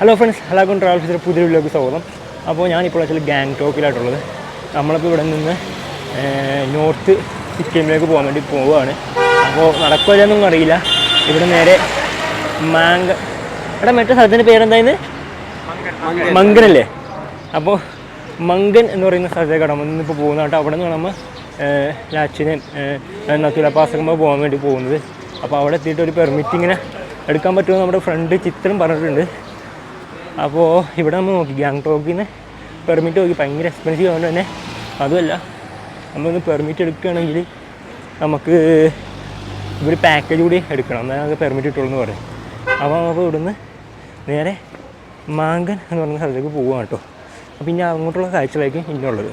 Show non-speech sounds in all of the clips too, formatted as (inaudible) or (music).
Hello friends ഹലാഗോൺ ട്രാവൽസിന്റെ പുതിയ വീഡിയോക്ക് സ്വാഗതം. അപ്പോൾ ഞാനിപ്പോൾ ആക്ച്വലി ഗാങ്ടോക്കിലായിട്ടുള്ളത് നമ്മളിപ്പോൾ ഇവിടെ നിന്ന് നോർത്ത് സിക്കിമിലേക്ക് പോകാൻ വേണ്ടി പോവുകയാണ്. അപ്പോൾ നടക്കുമല്ലെന്നൊന്നും അറിയില്ല. ഇവിടെ നേരെ മാങ്ക എടാ മറ്റേ സ്ഥലത്തിന്റെ പേരെന്തായിരുന്നു മങ്കനല്ലേ അപ്പോൾ മങ്കൻ എന്ന് പറയുന്ന സ്ഥലത്തേക്ക് നമ്മൾ ഇന്നിപ്പോൾ പോകുന്ന കേട്ടോ. അവിടെ നിന്ന് നമ്മൾ ലാച്ചിനെയും നത്തുലപ്പാസക്കുമ്പോൾ പോകാൻ വേണ്ടി പോകുന്നത്. അപ്പോൾ അവിടെ എത്തിയിട്ട് ഒരു പെർമിറ്റ് ഇങ്ങനെ എടുക്കാൻ പറ്റുമെന്ന് നമ്മുടെ ഫ്രണ്ട് ചിത്രം പറഞ്ഞിട്ടുണ്ട്. അപ്പോൾ ഇവിടെ നമ്മൾ നോക്കി ഗാങ്ടോക്കിൽ നിന്ന് പെർമിറ്റ് നോക്കി. ഭയങ്കര എക്സ്പെൻസീവ് ആയതുകൊണ്ട് തന്നെ. അതുമല്ല നമ്മളൊന്ന് പെർമിറ്റ് എടുക്കുകയാണെങ്കിൽ നമുക്ക് ഒരു പാക്കേജ് കൂടി എടുക്കണം. എന്നാൽ നമുക്ക് പെർമിറ്റ് കിട്ടുള്ളൂ എന്ന് പറയും. അപ്പോൾ നമുക്ക് ഇവിടുന്ന് നേരെ മാങ്കൻ എന്ന് പറയുന്ന സ്ഥലത്തേക്ക് പോവുകയാണ് കേട്ടോ. അപ്പോൾ ഇനി അങ്ങോട്ടുള്ള കാഴ്ചകളായിരിക്കും ഇന്നുള്ളത്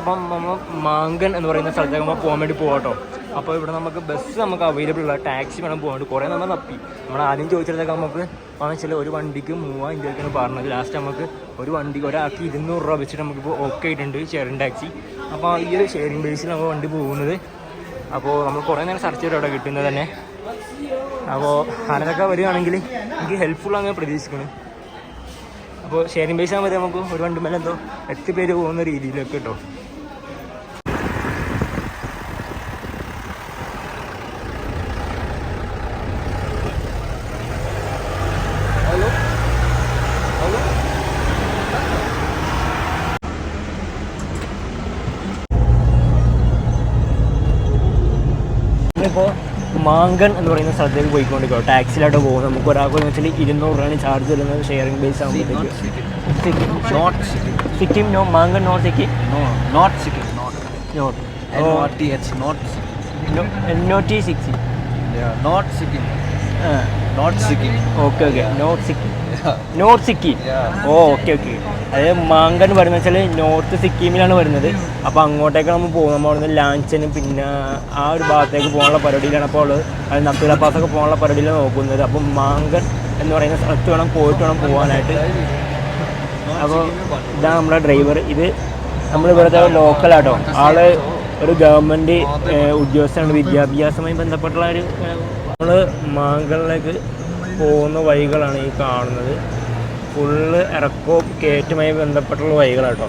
അപ്പം നമ്മൾ മാങ്കൻ എന്ന് പറയുന്ന സ്ഥലത്തേക്ക് നമ്മൾ പോകാൻ വേണ്ടി പോകാം കേട്ടോ. അപ്പോൾ ഇവിടെ നമുക്ക് ബസ് നമുക്ക് അവൈലബിൾ ഉള്ള ടാക്സി വേണം പോകാണ്ട് കുറേ നമ്മൾ തപ്പി. നമ്മൾ ആദ്യം ചോദിച്ചിടത്തൊക്കെ നമുക്ക് വാങ്ങിച്ചാൽ ഒരു വണ്ടിക്ക് മൂവായിരം രൂപയ്ക്കാണ് പറഞ്ഞത്. ലാസ്റ്റ് നമുക്ക് ഒരു വണ്ടിക്ക് ഒരാൾക്ക് ഇരുന്നൂറ് രൂപ വെച്ചിട്ട് നമുക്കിപ്പോൾ ഓക്കെ ആയിട്ടുണ്ട് ഷെയറിംഗ് ടാക്സി അപ്പോൾ ഈ ഒരു ഷെയറിംഗ് ബേസിൽ നമ്മൾ വണ്ടി പോകുന്നത്. അപ്പോൾ നമ്മൾ കുറേ നേരം സെർച്ച് ചെയ്തിട്ട് അവിടെ കിട്ടുന്നത് തന്നെ. അപ്പോൾ ആരൊക്കെ വരികയാണെങ്കിൽ എനിക്ക് ഹെൽപ്ഫുൾ ഞാൻ പ്രതീക്ഷിക്കുന്നത്. അപ്പോൾ ഷെയറിംഗ് ബേസ് ആകുമ്പോൾ നമുക്ക് ഒരു വണ്ടി മേലെ എന്തോ എട്ട് പേര് പോകുന്ന രീതിയിലൊക്കെ കേട്ടോ ഇപ്പോൾ മാങ്കൻ എന്ന് പറയുന്ന സ്ഥലത്തേക്ക് പോയിക്കൊണ്ടിരിക്കുക ടാക്സിയിലായിട്ട് പോകും. നമുക്ക് ഒരാൾക്ക് എന്ന് വെച്ചാൽ ഇരുന്നൂറ് രൂപയാണ് ചാർജ് വരുന്നത് ഷെയറിംഗ് ബേസ് ആകുമ്പോഴത്തേക്ക്. Sikkim no. Not. N O T six okay okay not Sikkim. North Sikkim. Oh okay okay അതായത് മാങ്കൻ വരുന്നത് വെച്ചാൽ നോർത്ത് സിക്കിമിലാണ് വരുന്നത്. അപ്പോൾ അങ്ങോട്ടേക്ക് നമ്മൾ പോകും. നമ്മൾ അവിടുന്ന് ലാഞ്ചനും പിന്നെ ആ ഒരു ഭാഗത്തേക്ക് പോകാനുള്ള പരിപാടിയിലാണ് അപ്പോൾ ഉള്ളത്. അത് നത്തുല പാസൊക്കെ പോകാനുള്ള പരിപാടിയിലാണ് നോക്കുന്നത്. അപ്പം മാങ്കൻ എന്ന് പറയുന്ന സ്ഥലത്ത് വേണം പോയിട്ട് വേണം പോകാനായിട്ട്. അപ്പോൾ ഇതാണ് നമ്മുടെ ഡ്രൈവർ ഇത് നമ്മൾ ഇവിടുത്തെ ലോക്കലാട്ടോ ആൾ ഒരു ഗവൺമെന്റ് ഉദ്യോഗസ്ഥനാണ്. വിദ്യാഭ്യാസവുമായി ബന്ധപ്പെട്ടുള്ള ഒരു നമ്മൾ മാങ്കളിലേക്ക് പോകുന്ന വഴികളാണ് ഈ കാണുന്നത്. ഫുള്ള് ഇറക്കോ കയറ്റുമായി ബന്ധപ്പെട്ടുള്ള വഴികളാട്ടോ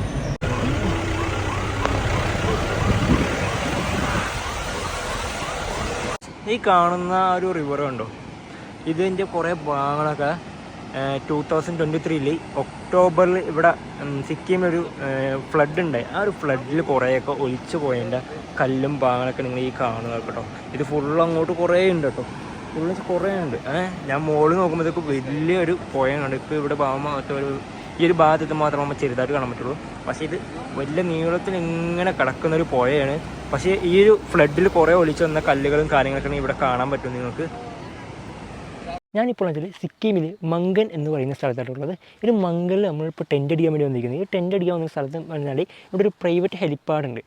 ഈ കാണുന്ന ഒരു റിവർ കണ്ടോ? ഇതിന്റെ കുറേ ഭാഗങ്ങളൊക്കെ ടൂ തൗസൻഡ് ട്വന്റി ത്രീയിൽ ഒക്ടോബറിൽ ഇവിടെ സിക്കിമിലൊരു ഫ്ലഡ് ഉണ്ടായി ആ ഒരു ഫ്ലഡിൽ കുറേയൊക്കെ ഒലിച്ചു പോയതിന്റെ കല്ലും ഭാഗങ്ങളൊക്കെ നിങ്ങൾ ഈ കാണുന്നത് കേട്ടോ. ഇത് ഫുള്ള് അങ്ങോട്ട് കുറേ ഉണ്ട് കേട്ടോ. ഫുള്ള് കുറേ ഉണ്ട്. ഏഹ് ഞാൻ മുകളിൽ നോക്കുമ്പോഴത്തേക്ക് വലിയൊരു പുഴയാണ്. ഇപ്പോൾ ഇവിടെ ഭാഗം ഒരു ഈ ഒരു ഭാഗത്ത് മാത്രം നമ്മൾ ചെറുതായിട്ട് കാണാൻ പറ്റുള്ളൂ. പക്ഷേ ഇത് വലിയ നീളത്തിൽ ഇങ്ങനെ കിടക്കുന്ന ഒരു പുഴയാണ്. പക്ഷേ ഈ ഒരു ഫ്ലഡിൽ കുറേ ഒളിച്ചു വന്ന കല്ലുകളും കാര്യങ്ങളൊക്കെ ഇവിടെ കാണാൻ പറ്റും നിങ്ങൾക്ക്. ഞാനിപ്പോൾ വെച്ചാൽ സിക്കിമിൽ മങ്കൻ എന്ന് പറയുന്ന സ്ഥലത്തായിട്ടുള്ളത് ഒരു മങ്കനിൽ നമ്മളിപ്പോൾ ടെന്റ് അടിക്കാൻ വേണ്ടി വന്നിരിക്കുന്നത്. ഈ ടെന്റ് അടിക്കാൻ വന്ന സ്ഥലത്ത് പറഞ്ഞാൽ ഇവിടെ ഒരു പ്രൈവറ്റ് ഹെലിപ്പാഡ് ഉണ്ട്.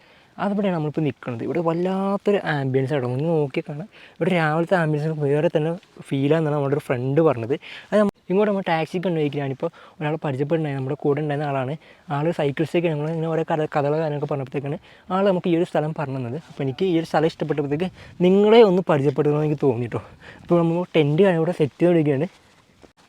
അതിവിടെയാണ് നമ്മളിപ്പോൾ നിൽക്കുന്നത് ഇവിടെ വല്ലാത്തൊരു ആംബിയൻസ് ആണ് ഒന്ന് നോക്കി കാണാം. ഇവിടെ രാവിലത്തെ ആംബിയൻസ് വേറെ തന്നെ ഫീലാണെന്നാണ് നമ്മുടെ ഒരു ഫ്രണ്ട് പറഞ്ഞത്. അത് ഇങ്ങോട്ട് നമ്മൾ ടാക്സി കണ്ടുപോയിക്കാണ് ഞാനിപ്പോൾ ഒരാൾ പരിചയപ്പെടുന്നത് നമ്മുടെ കൂടെ ഉണ്ടായിരുന്ന ആളാണ്. ആൾ സൈക്കിൾസൊക്കെ നമ്മൾ ഇങ്ങനെ ഓരോ കഥ കഥകൾ കാര്യങ്ങളൊക്കെ പറഞ്ഞപ്പോഴത്തേക്കാണ് ആൾ നമുക്ക് ഈ ഒരു സ്ഥലം പറഞ്ഞു തന്നത് അപ്പോൾ എനിക്ക് ഈ ഒരു സ്ഥലം ഇഷ്ടപ്പെട്ടപ്പോഴത്തേക്ക് നിങ്ങളെ ഒന്ന് പരിചയപ്പെടുത്തണമെന്ന് എനിക്ക് തോന്നിയിട്ടോ അപ്പോൾ നമ്മൾ ടെന്റ് കാര്യം ഇവിടെ സെറ്റ് ചെയ്ത് വിടുകയാണ്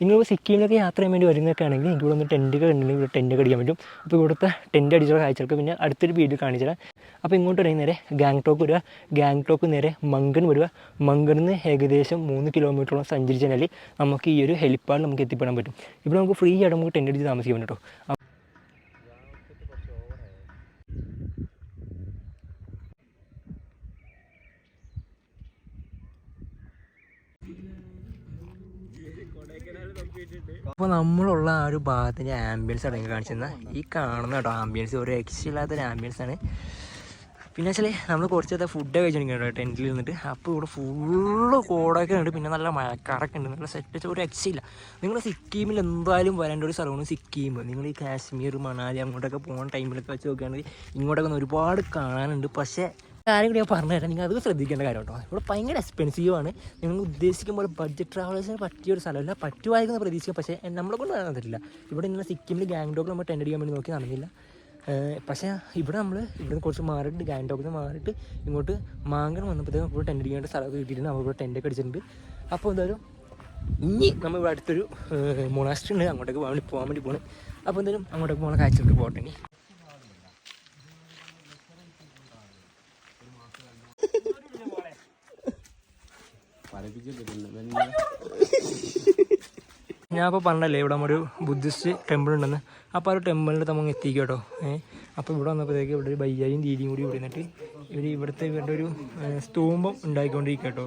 നിങ്ങൾ സിക്കിമിലൊക്കെ യാത്ര ചെയ്യാൻ വേണ്ടി വരുന്നതൊക്കെ ആണെങ്കിൽ എനിക്ക് ഇവിടെ ഒന്ന് ടെന്റ് ഉണ്ടെങ്കിൽ ഇവിടെ ടെന്റ് അടിക്കാൻ പറ്റും. അപ്പോൾ ഇവിടുത്തെ ടെന്റ് അടിച്ചുള്ള കാഴ്ചകൾക്ക് പിന്നെ അടുത്തൊരു വീഡിയോ കാണിച്ചു തരാം. അപ്പോൾ ഇങ്ങോട്ട് വരിക നേരെ ഗാങ്ടോക്ക് വരിക. ഗാങ്ടോക്ക് നേരെ മങ്കൻ വരിക. മങ്കനിൽ നിന്ന് ഏകദേശം മൂന്ന് കിലോമീറ്ററോളം സഞ്ചരിച്ചാൽ നമുക്ക് ഈ ഒരു ഹെലിപ്പാഡ് നമുക്ക് എത്തിപ്പെടാൻ പറ്റും. ഇവിടെ നമുക്ക് ഫ്രീ ആയിട്ട് നമുക്ക് ടെന്റ് അടിച്ച് താമസിക്കാൻ പറ്റും കേട്ടോ അപ്പോൾ നമ്മളുള്ള ആ ഒരു ഭാഗത്തിന്റെ ആംബിയൻസ് അടങ്ങി കാണിച്ചിരുന്ന. ഈ കാണുന്ന കേട്ടോ ആംബിയൻസ് ഒരു രക്ഷയില്ലാത്തൊരു ആംബിയൻസ് ആണ്. പിന്നെ വെച്ചാൽ നമ്മൾ കുറച്ച് ഫുഡ് കഴിച്ചിട്ടുണ്ട് കേട്ടോ ടെന്റിൽ നിന്നിട്ട് അപ്പോൾ ഇവിടെ ഫുള്ള് കോടൊക്കെ ഉണ്ട്. പിന്നെ നല്ല മഴക്കാറൊക്കെ ഉണ്ട്. നല്ല സെറ്റ് വെച്ചാൽ ഒരു രക്ഷയില്ല നിങ്ങൾ സിക്കിമിൽ എന്തായാലും വരേണ്ട ഒരു സ്ഥലമാണ് സിക്കിം. നിങ്ങൾ ഈ കാശ്മീർ മണാലി അങ്ങോട്ടൊക്കെ പോകുന്ന ടൈമിലൊക്കെ വെച്ച് നോക്കുകയാണെങ്കിൽ ഇങ്ങോട്ടൊക്കെ ഒരുപാട് കാണാനുണ്ട്. പക്ഷേ കാര്യം ഞാൻ പറഞ്ഞുതരാം നിങ്ങൾ അത് ശ്രദ്ധിക്കേണ്ട കാര്യം കേട്ടോ ഇവിടെ ഭയങ്കര എക്സ്പെൻസീവ് ആണ്. നിങ്ങൾ ഉദ്ദേശിക്കുമ്പോൾ ബഡ്ജറ്റ് ട്രാവലേഴ്സിന് പറ്റിയ ഒരു സ്ഥലമല്ല. പറ്റുമായിരിക്കുന്ന പ്രതീക്ഷിക്കുക. പക്ഷേ നമ്മളെ കൊണ്ട് നടന്നിട്ടില്ല. ഇവിടെ ഇങ്ങനെ സിക്കിമിൽ ഗാങ്ടോക്ക് നമ്മൾ ടെൻഡ് ചെയ്യാൻ വേണ്ടി നോക്കി നടന്നില്ല. പക്ഷേ ഇവിടെ നമ്മൾ ഇവിടെ നിന്ന് കുറച്ച് മാറിയിട്ട് ഗാങ്ടോക്കിൽ നിന്ന് മാറിയിട്ട് ഇങ്ങോട്ട് മാങ്കൻ വന്നപ്പോഴത്തേക്കും ഇവിടെ ടെൻഡ് ചെയ്യേണ്ട സ്ഥലമൊക്കെ കിട്ടിയിട്ടുണ്ട്. നമ്മൾ ഇവിടെ ടെന്റൊക്കെ അടിച്ചിട്ടുണ്ട്. അപ്പോൾ എന്തായാലും ഇനി നമ്മൾ ഇവിടെ അടുത്തൊരു മൊണാസ്ട്രി ഉണ്ട്. അങ്ങോട്ടേക്ക് വേണ്ടി പോകാൻ വേണ്ടി പോകണം അപ്പോൾ എന്തായാലും അങ്ങോട്ടേക്ക് പോകണ കാഴ്ചക്ക് പോകട്ടെ (laughs) ഞാൻ അപ്പോൾ പറഞ്ഞല്ലേ ഇവിടെ ഒരു ബുദ്ധിസ്റ്റ് ടെമ്പിൾ ഉണ്ടെന്ന്. അപ്പോൾ ആ ഒരു ടെമ്പിളിന്റെ നമ്മൾ എത്തിക്കും കേട്ടോ ഏഹ് അപ്പോൾ ഇവിടെ വന്നപ്പോഴത്തേക്ക് ഇവിടെ ഒരു ബയ്യായും ദീദിയും കൂടി ഇവിടെ നിന്നിട്ട് ഇവർ ഇവിടുത്തെ ഇവരുടെ ഒരു സ്തൂമ്പം ഉണ്ടാക്കിക്കൊണ്ടിരിക്കുക കേട്ടോ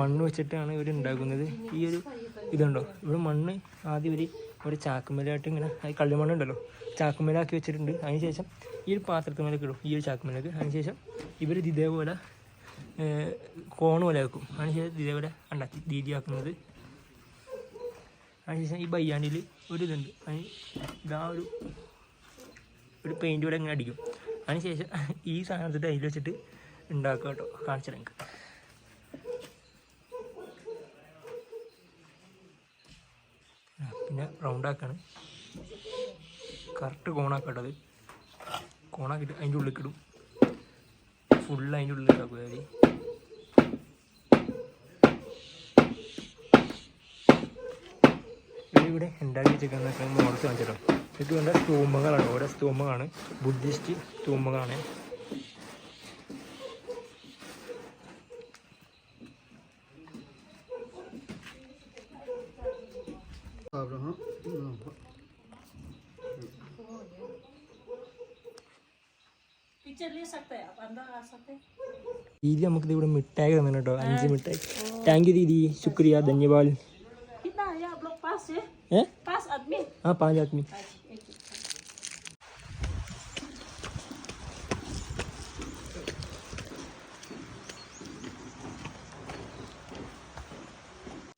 മണ്ണ് വെച്ചിട്ടാണ് ഇവർ ഉണ്ടാക്കുന്നത്. ഈ ഒരു ഇതുണ്ടോ? ഇവിടെ മണ്ണ് ആദ്യം ഇവർ ഒരു ചാക്കുമേലായിട്ട് ഇങ്ങനെ അത് കള്ളിമണ്ണുണ്ടല്ലോ ചാക്കുമേലാക്കി വെച്ചിട്ടുണ്ട്. അതിന് ശേഷം ഈ ഒരു പാത്രത്തിമേലേക്ക് ഇടും. ഈ ഒരു ചാക്കുമേലേക്ക്. അതിന് ശേഷം ഇവർ ഇത് ഇതേപോലെ കോണ് പോലെ വെക്കും അതിന് ശേഷം ഇത് ഇതേപോലെ ഉണ്ടാക്കി ദീദിയാക്കുന്നത്. അതിനുശേഷം ഈ ബയ്യാണ്ടിൽ ഒരു ഇതുണ്ട് അതിന് ഇതാ ഒരു ഒരു പെയിന്റ് കൂടെ ഇങ്ങനെ അടിക്കും. അതിനുശേഷം ഈ സാധനത്തിട്ട് അതിൽ വെച്ചിട്ട് ഉണ്ടാക്കുക കേട്ടോ. കാണിച്ചു തരാം നിങ്ങൾക്ക്. പിന്നെ റൗണ്ട് ആക്കാണ്. കറക്റ്റ് കോണാക്കട്ടത് കോണാക്കിയിട്ട് അതിന്റെ ഉള്ളിൽ ഇടും ഫുള്ള് അതിന്റെ ഉള്ളിൽ ഇട്ടാക്കുക ഇവിടെ ഉണ്ടാക്കി വെച്ചിരിക്കുന്ന മോഡൽസ് കാണിച്ചിട്ടോ. ഇത് വേണ്ട സ്തൂമ്പങ്ങളാണ് ഓരോ സ്തൂമ്പങ്ങളാണ് ബുദ്ധിസ്റ്റ് സ്തൂമ്പങ്ങളാണ് ദീദി നമുക്കിത് ഇവിടെ മിഠായി തന്നെ കേട്ടോ അഞ്ച് മിഠായി. താങ്ക് യു ദീദി. ശുക്രിയ ധന്യവാദ്. है ഏ पास आदमी ആ പാഞ്ച് ആദ്മി एक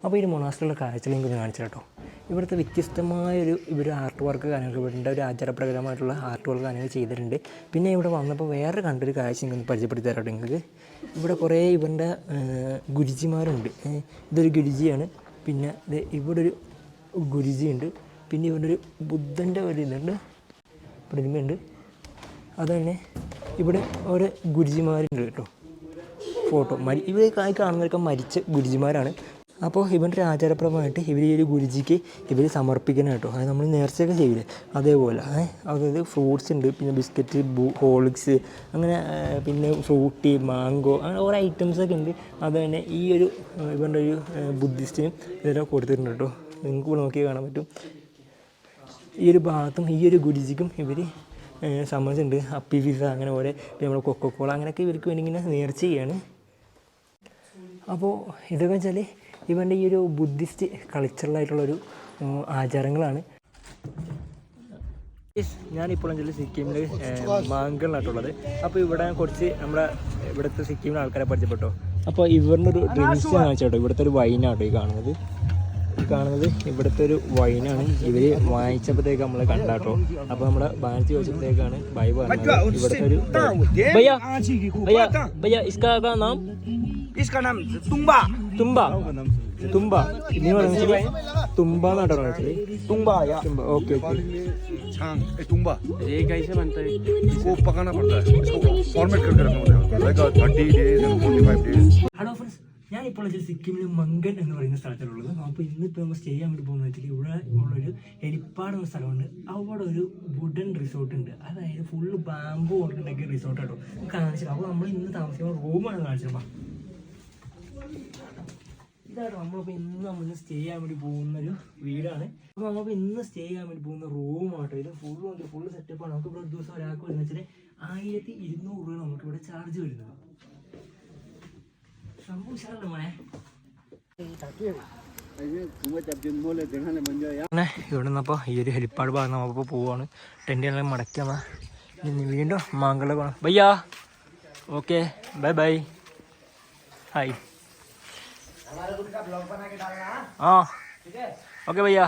അപ്പോൾ ഈ മൊണാസ്റ്റിലുള്ള കാഴ്ചകൾ എനിക്ക് കാണിച്ചു കേട്ടോ ഇവിടുത്തെ വ്യത്യസ്തമായൊരു ഇവർ ആർട്ട് വർക്ക് കാര്യങ്ങൾ ഇവരുടെ ഒരു ആചാരപ്രകാരമായിട്ടുള്ള ആർട്ട് വർക്ക് കാര്യങ്ങൾ ചെയ്തിട്ടുണ്ട് പിന്നെ ഇവിടെ വന്നപ്പോൾ വേറെ കണ്ടൊരു കാഴ്ച നിങ്ങൾക്ക് പരിചയപ്പെടുത്തി തരാം കേട്ടോ നിങ്ങൾക്ക് ഇവിടെ കുറേ ഇവരുടെ ഗുരുജിമാരുണ്ട് ഏ, ഇതൊരു ഗുരുജിയാണ് പിന്നെ ദേ ഇവിടെ ഒരു ഗുരുജിയുണ്ട്. പിന്നെ ഇവിടെ ഒരു ബുദ്ധന്റെ ഒരു ഇതുണ്ട് പ്രതിമയുണ്ട്. അതുതന്നെ ഇവിടെ ഓരോ ഗുരുജിമാരുണ്ട് കേട്ടോ. ഫോട്ടോ മരി കായി കാണുന്നവരൊക്കെ മരിച്ച ഗുരുജിമാരാണ്. അപ്പോൾ ഇവന്റെ ഒരു ആചാരപ്രമായിട്ട് ഇവർ ഈ ഒരു ഗുരുജിക്ക് ഇവർ സമർപ്പിക്കണം കേട്ടോ. അത് നമ്മൾ നേർച്ചയൊക്കെ ചെയ്യില്ലേ അതേപോലെ അതായത് ഫ്രൂട്ട്സ് ഉണ്ട്. പിന്നെ ബിസ്ക്കറ്റ് ഹോളിക്സ് അങ്ങനെ പിന്നെ ഫ്രൂട്ടി മാംഗോ അങ്ങനെ ഓരോ ഐറ്റംസൊക്കെ ഉണ്ട്. അത് തന്നെ ഈ ഒരു ഇവന്റെ ഒരു ബുദ്ധിസ്റ്റിനും ഇതെല്ലാം കൊടുത്തിട്ടുണ്ട് കേട്ടോ. നിങ്ങൾക്ക് ഇവിടെ നോക്കി കാണാൻ പറ്റും. ഈ ഒരു ഭാഗത്തും ഈ ഒരു ഗുരുജിക്കും ഇവർ സമ്മതിച്ചിട്ടുണ്ട്. അപ്പി പിസ അങ്ങനെ ഓരോ നമ്മുടെ കൊക്കോക്കോള അങ്ങനെയൊക്കെ ഇവർക്ക് വേണ്ടി ഇങ്ങനെ നേർച്ച ചെയ്യാണ്. അപ്പോൾ ഇതൊക്കെ വെച്ചാൽ ഇവന്റെ ഈ ഒരു ബുദ്ധിസ്റ്റ് കൾച്ചറലായിട്ടുള്ളൊരു ആചാരങ്ങളാണ്. ഞാനിപ്പോൾ വെച്ചാൽ സിക്കിമിൽ മാങ്കളിലായിട്ടുള്ളത്. അപ്പോൾ ഇവിടെ കുറച്ച് നമ്മുടെ ഇവിടുത്തെ സിക്കിമിലെ ആൾക്കാരെ പരിചയപ്പെട്ടോ? അപ്പോൾ ഇവരുടെ ഒരു ഡ്രിങ്ക്സ് കാണിച്ചോട്ടോ? ഇവിടുത്തെ ഒരു വൈനാട്ടോ ഈ കാണുന്നത്? ഈ കാണുന്നത് ഇവിടുത്തെ ഒരു വൈനാണ് ഇവർ വാങ്ങിച്ചപ്പോഴത്തേക്ക് നമ്മൾ കണ്ടാട്ടോ അപ്പോൾ നമ്മുടെ ബാലൻസ് ചോദിച്ചപ്പോഴത്തേക്കാണ് ബൈ പറഞ്ഞത് ഇവിടുത്തെ ഒരു ഭയ്യ ഭയ്യ ഭയ്യ ഇസ്കാ കാ നാം इसका नाम तुम्बा തുമ്പ തുമ്പ നീ പറഞ്ഞാൽ തുമ്പ എന്നാട്ടോ പറഞ്ഞത് तुम्बा या തുമ്പ ഓക്കെ ഓക്കെ छांग ए, तुम्बा ये कैसे बनता है इसको पकाना पड़ता है इसको फॉर्मेट करके रखना पड़ेगा like thirty days and forty five days hello friends ഞാൻ ഇപ്പോൾ സിക്കിമിലെ മങ്കൻ എന്ന് പറയുന്ന സ്ഥലത്തിലുള്ളത്. അപ്പോൾ ഇന്നിപ്പോൾ നമ്മൾ സ്റ്റേ ചെയ്യാൻ വേണ്ടി പോകുന്നത് വെച്ചാൽ ഇവിടെ ഉള്ളൊരു എലിപ്പാട് എന്ന സ്ഥലമുണ്ട്. അവിടെ ഒരു വുഡൻ റിസോർട്ട് ഉണ്ട്. അതായത് ഫുള്ള് ബാമ്പു കൊണ്ടുണ്ടാക്കിയ റിസോർട്ട് കേട്ടോ കാണിച്ചത് അപ്പോൾ നമ്മൾ ഇന്ന് താമസിക്കുന്ന റൂമാണ് കാണിച്ചത്. ഇതാണ് നമ്മളിപ്പോൾ ഇന്ന് നമ്മൾ സ്റ്റേ ചെയ്യാൻ വേണ്ടി പോകുന്ന ഒരു വീടാണ്. അപ്പോൾ നമ്മളിപ്പോൾ ഇന്ന് സ്റ്റേ ചെയ്യാൻ വേണ്ടി പോകുന്ന റൂമാട്ടോ ഇത് ഫുള്ള് ഫുള്ള് സെറ്റപ്പാണ് നമുക്ക് ഇവിടെ ഒരു ദിവസം ഒരാൾക്ക് വരുന്ന വെച്ചാൽ ആയിരത്തി ഇരുന്നൂറ് രൂപ നമുക്ക് ഇവിടെ ചാർജ് വരുന്നത്. അങ്ങനെ ഇവിടെ നിന്നപ്പോൾ ഈ ഒരു ഹെലിപ്പാട് ഭാഗം നമ്മളിപ്പോൾ പോവാണ്. ടെന്റിനെല്ലാം മടക്കി നമ്മ ഇനി വീണ്ടും മാങ്കള പോകണം ബയ്യാ. ഓക്കെ ബൈ ബൈ ഹായ് ആ. ഓക്കെ ബയ്യാ.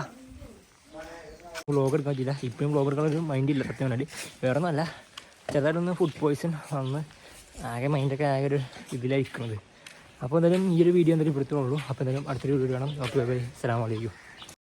വ്ളോഗ് എടുക്കാൻ പറ്റില്ല ഇപ്പോഴും വ്ളോഗ് എടുക്കാൻ ഒരു മൈൻഡ് ഇല്ല സത്യം പറഞ്ഞാൽ വേറെ ഒന്നല്ല ചെറുതായിട്ടൊന്ന് ഫുഡ് പോയ്സൺ വന്ന് ആകെ മൈൻഡൊക്കെ ആകെ ഒരു ഇതിലായിരിക്കുന്നത് അപ്പോൾ എന്തായാലും ഈ ഒരു വീഡിയോ എന്തായാലും ഇവിടുത്തെ അപ്പോൾ എന്തായാലും അടുത്തൊരു വീഡിയോ കാണാം. ഓക്കെ ബൈ അസ്സലാമു അലൈക്കും